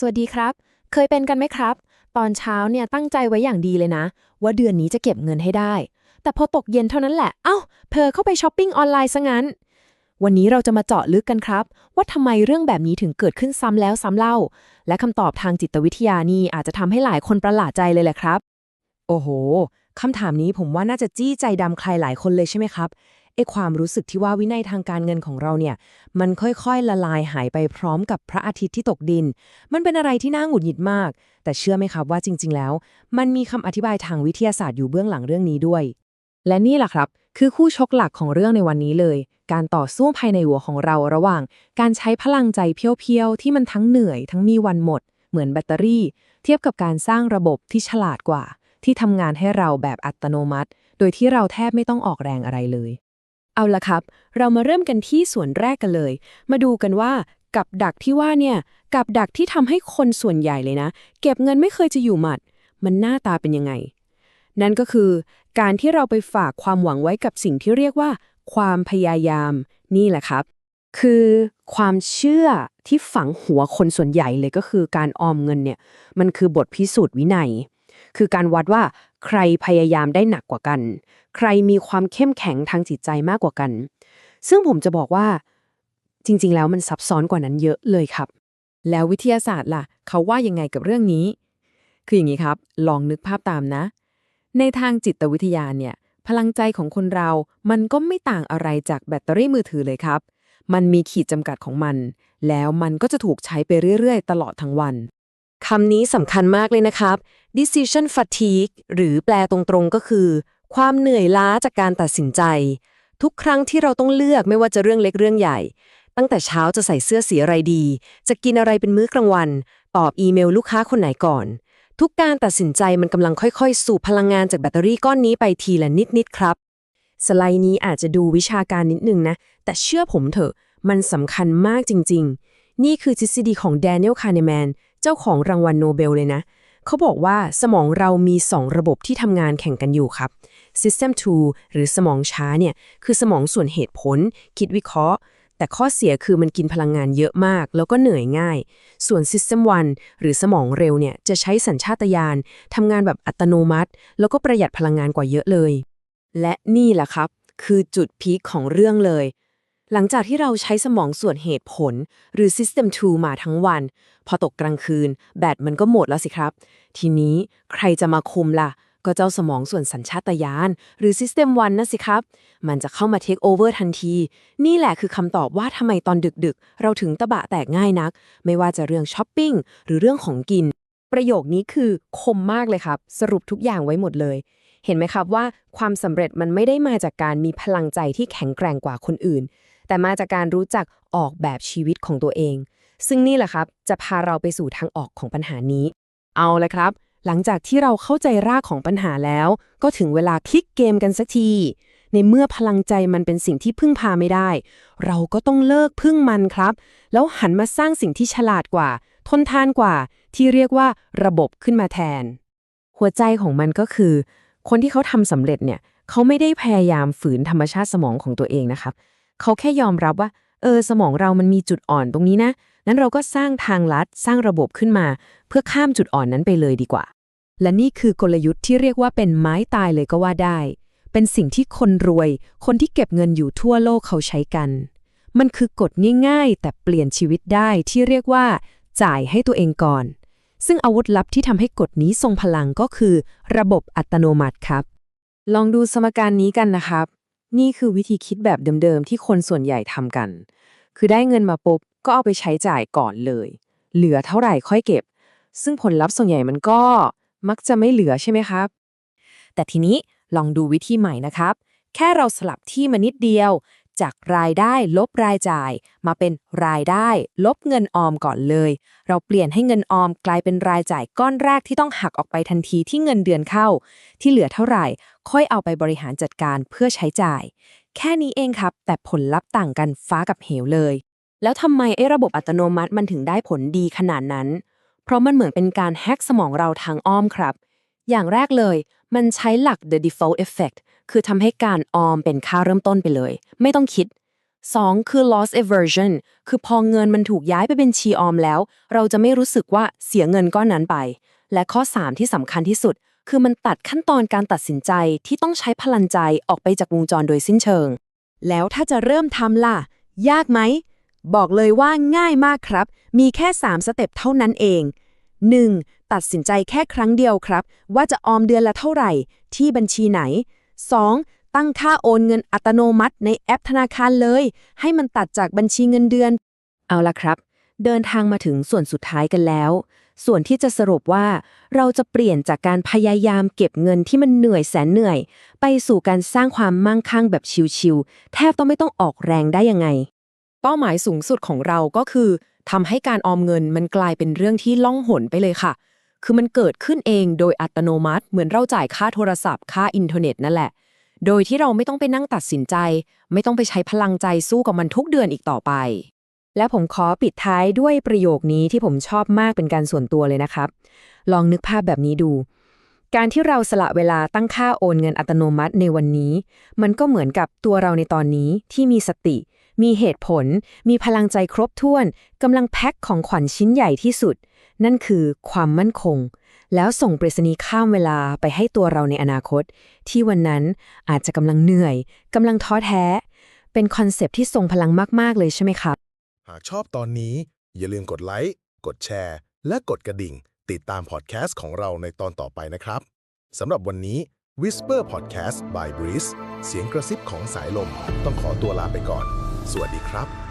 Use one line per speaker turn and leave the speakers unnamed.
สวัสดีครับ เคยเป็นกันไหมครับ ตอนเช้าเนี่ยตั้งใจไว้อย่างดีเลยนะ ว่าเดือนนี้จะเก็บเงินให้ได้ แต่พอตกเย็นเท่านั้นแหละ เอ้าเพอเข้าไปช้อปปิ้งออนไลน์ซะงั้น วันนี้เราจะมาเจาะลึกกันครับ ว่าทำไมเรื่องแบบนี้ถึงเกิดขึ้นซ้ำแล้วซ้ำเล่า และคำตอบทางจิตวิทยานี่อาจจะทำให้หลายคนประหลาดใจเลยแหละครับ
โอ้โหคำถามนี้ผมว่าน่าจะจี้ใจดำใครหลายคนเลยใช่ไหมครับ ไอ้ความรู้สึกที่ว่าวินัยทางการเงินของเราเนี่ย มันค่อยๆ ละลายหายไปพร้อมกับพระอาทิตย์ที่ตกดิน มันเป็นอะไรที่น่าหงุดหงิดมาก แต่เชื่อไหมครับว่าจริง ๆ แล้ว มันมีคำอธิบายทางวิทยาศาสตร์อยู่เบื้องหลังเรื่องนี้ด้วย และนี่แหละครับ คือคู่ชกหลักของเรื่องในวันนี้เลย การต่อสู้ภายในหัวของเราระหว่าง การใช้พลังใจเพียวๆที่มันทั้งเหนื่อย ทั้งมีวันหมด เหมือนแบตเตอรี่ เทียบกับการสร้างระบบที่ฉลาดกว่า ที่ทำงานให้เราแบบอัตโนมัติ โดยที่เราแทบไม่ต้องออกแรงอะไรเลย
เอาละครับ เรามาเริ่มกันที่ส่วนแรกกันเลย มาดูกันว่ากับดักที่ว่าเนี่ย กับดักที่ทำให้คนส่วนใหญ่เลยนะ เก็บเงินไม่เคยจะอยู่หมัด มันหน้าตาเป็นยังไง นั่นก็คือ การที่เราไปฝากความหวังไว้กับสิ่งที่เรียกว่า ความพยายาม นี่แหละครับ คือความเชื่อที่ฝังหัวคนส่วนใหญ่เลยก็คือการออมเงินเนี่ย มันคือบทพิสูจน์วินัย คือการวัดว่า ใครพยายามได้หนักกว่ากัน ใครมีความเข้มแข็งทางจิตใจมากกว่ากัน ซึ่งผมจะบอกว่า จริง ๆ แล้วมันซับซ้อนกว่านั้นเยอะเลยครับ
แล้ววิทยาศาสตร์ล่ะ เขาว่ายังไงกับเรื่องนี้ คืออย่างนี้ครับ ลองนึกภาพตามนะ ในทางจิตวิทยาเนี่ย พลังใจของคนเรา มันก็ไม่ต่างอะไรจากแบตเตอรี่มือถือเลยครับ มันมีขีดจำกัดของมัน แล้วมันก็จะถูกใช้ไปเรื่อย ๆ ตลอดทั้งวัน
คำนี้สำคัญมากเลยนะครับ decision fatigue หรือแปลตรงๆก็คือ ความเหนื่อยล้าจากการตัดสินใจ ทุกครั้งที่เราต้องเลือกไม่ว่าจะเรื่องเล็กเรื่องใหญ่ ตั้งแต่เช้าจะใส่เสื้อสีอะไรดี จะกินอะไรเป็นมื้อกลางวัน ตอบอีเมลลูกค้าคนไหนก่อน ทุกการตัดสินใจมันกำลังค่อยๆ สูบพลังงานจากแบตเตอรี่ก้อนนี้ไปทีละนิดๆครับ สไลด์นี้อาจจะดูวิชาการนิดนึงนะ แต่เชื่อผมเถอะ มันสำคัญมากจริง ๆ นี่คือทฤษฎีของแดเนียลคาร์เนแมนเจ้าของรางวัลโนเบลเลยนะ เขาบอกว่าสมองเรามี 2 ระบบที่ทำงานแข่งกันอยู่ครับ System 2 หรือสมองช้าเนี่ย คือสมองส่วนเหตุผล คิดวิเคราะห์ แต่ข้อเสียคือมันกินพลังงานเยอะมาก แล้วก็เหนื่อยง่าย ส่วน System 1 หรือสมองเร็วเนี่ย จะใช้สัญชาตญาณทำงานแบบอัตโนมัติ แล้วก็ประหยัดพลังงานกว่าเยอะเลย และนี่แหละครับ คือจุดพีคของเรื่องเลย หลังจากที่เราใช้สมองส่วนเหตุผล หรือ System 2 มาทั้งวัน พอตกกลางคืน แบตมันก็หมดแล้วสิครับ ทีนี้ใครจะมาคุมล่ะ ก็เจ้าสมองส่วนสัญชาตญาณหรือ System 1นะสิครับ มันจะเข้ามา take over ทันที นี่แหละคือคำตอบว่าทำไมตอนดึกๆ เราถึงตะบะแตกง่ายนัก ไม่ว่าจะเรื่องช้อปปิ้งหรือเรื่องของกิน ประโยคนี้คือคมมากเลยครับ สรุปทุกอย่างไว้หมดเลยเห็นไหมครับว่าความสำเร็จมันไม่ได้มาจากการมีพลังใจที่แข็งแกร่งกว่าคนอื่น แต่มาจากการรู้จักออกแบบชีวิตของตัวเอง ซึ่งนี่แหละครับจะพาเราไปสู่ทางออกของปัญหานี้ เอาละครับ หลังจากที่เราเข้าใจรากของปัญหาแล้ว ก็ถึงเวลาคลิกเกมกันสักที ในเมื่อพลังใจมันเป็นสิ่งที่พึ่งพาไม่ได้ เราก็ต้องเลิกพึ่งมันครับ แล้วหันมาสร้างสิ่งที่ฉลาดกว่า ทนทานกว่า ที่เรียกว่าระบบขึ้นมาแทน หัวใจของมันก็คือ คนที่เขาทำสำเร็จเนี่ยเขาไม่ได้พยายามฝืนธรรมชาติสมองของตัวเองนะครับ เขาแค่ยอมรับว่า เออ สมองเรามันมีจุดอ่อนตรงนี้นะงั้นเราก็สร้างทางลัดสร้างระบบขึ้นมา เพื่อข้ามจุดอ่อนนั้นไปเลยดีกว่า และนี่คือกลยุทธ์ที่เรียกว่าเป็นไม้ตายเลยก็ว่าได้ เป็นสิ่งที่คนรวย คนที่เก็บเงินอยู่ทั่วโลกเขาใช้กัน มันคือกฎง่ายๆ แต่เปลี่ยนชีวิตได้ที่เรียกว่า จ่ายให้ตัวเองก่อน ซึ่งอาวุธลับที่ทำให้กฎนี้ทรงพลังก็คือ ระบบอัตโนมัติครับ ลองดูสมการนี้กันนะครับ นี่คือวิธีคิดแบบเดิมๆที่คนส่วนใหญ่ทำกัน คือได้เงินมาปุ๊บก็เอาไปใช้จ่ายก่อนเลย เหลือเท่าไหร่ค่อยเก็บ ซึ่งผลลัพธ์ส่วนใหญ่มันก็มักจะไม่เหลือใช่ไหมครับ แต่ทีนี้ลองดูวิธีใหม่นะครับ แค่เราสลับที่มานิดเดียว จากรายได้ลบรายจ่าย มาเป็นรายได้ ลบเงินออมก่อนเลย เราเปลี่ยนให้เงินออมกลายเป็นรายจ่ายก้อนแรกที่ต้องหักออกไปทันทีที่เงินเดือนเข้า ที่เหลือเท่าไหร่ ค่อยเอาไปบริหารจัดการเพื่อใช้จ่าย แค่นี้เองครับ แต่ผลลัพธ์ต่างกันฟ้ากับเหวเลย แล้วทำไมไอ้ระบบอัตโนมัติมันถึงได้ผลดีขนาดนั้น เพราะมันเหมือนเป็นการแฮกสมองเราทางอ้อมครับ อย่างแรกเลย มันใช้หลัก the default effect คือทำให้การออมเป็นค่าเริ่มต้นไปเลย ไม่ต้องคิด 2 คือ loss aversion คือพอเงินมันถูกย้ายไปเป็นชีออมแล้ว เราจะไม่รู้สึกว่าเสียเงินก้อนนั้นไป และข้อ 3 ที่สำคัญที่สุด คือมันตัดขั้นตอนการตัดสินใจที่ต้องใช้พลังใจออกไปจากวงจรโดยสิ้นเชิง
แล้วถ้าจะเริ่มทำล่ะ ยากไหม บอกเลยว่าง่ายมากครับ มีแค่ 3 สเต็ปเท่านั้นเอง 1. ตัดสินใจแค่ครั้งเดียวครับ ว่าจะออมเดือนละเท่าไหร่ ที่บัญชีไหน 2. ตั้งค่าโอนเงินอัตโนมัติในแอปธนาคารเลย ให้มันตัดจากบัญชีเงินเดือน
เอาละครับ เดินทางมาถึงส่วนสุดท้ายกันแล้ว ส่วนที่จะสรุปว่า เราจะเปลี่ยนจากการพยายามเก็บเงินที่มันเหนื่อยแสนเหนื่อย ไปสู่การสร้างความมั่งคั่งแบบชิวๆแทบต้องไม่ต้องออกแรงได้ยังไง เป้าหมายสูงสุดของเราก็คือทำให้การออมเงินมันกลายเป็นเรื่องที่ล่องหนไปเลยค่ะ คือมันเกิดขึ้นเองโดยอัตโนมัติ เหมือนเราจ่ายค่าโทรศัพท์ ค่าอินเทอร์เน็ตนั่นแหละ โดยที่เราไม่ต้องไปนั่งตัดสินใจ ไม่ต้องไปใช้พลังใจสู้กับมันทุกเดือนอีกต่อไป และผมขอปิดท้ายด้วยประโยคนี้ที่ผมชอบมากเป็นการส่วนตัวเลยนะครับ ลองนึกภาพแบบนี้ดูการที่เราสละเวลาตั้งค่าโอนเงินอัตโนมัติในวันนี้ มันก็เหมือนกับตัวเราในตอนนี้ที่มีสติ มีเหตุผล มีพลังใจครบถ้วนกำลังแพ็คของขวัญชิ้นใหญ่ที่สุด นั่นคือความมั่นคง แล้วส่งปรษณีข้ามเวลาไปให้ตัวเราในอนาคต ที่วันนั้นอาจจะกำลังเหนื่อยกำลังท้อแท้ เป็นคอนเซปที่ทรงพลังมาก ๆ เลยใช่ไหมครับ
หากชอบตอนนี้ อย่าลืมกดไลค์กดแชร์ และกดกระดิ่ง ติดตามพอดแคสต์ของเราในตอนต่อไปนะครับสำหรับวันนี้ Whisper Podcast by Breeze เสียงกระซิบของสายลม ต้องขอตัวลาไปก่อน สวัสดีครับ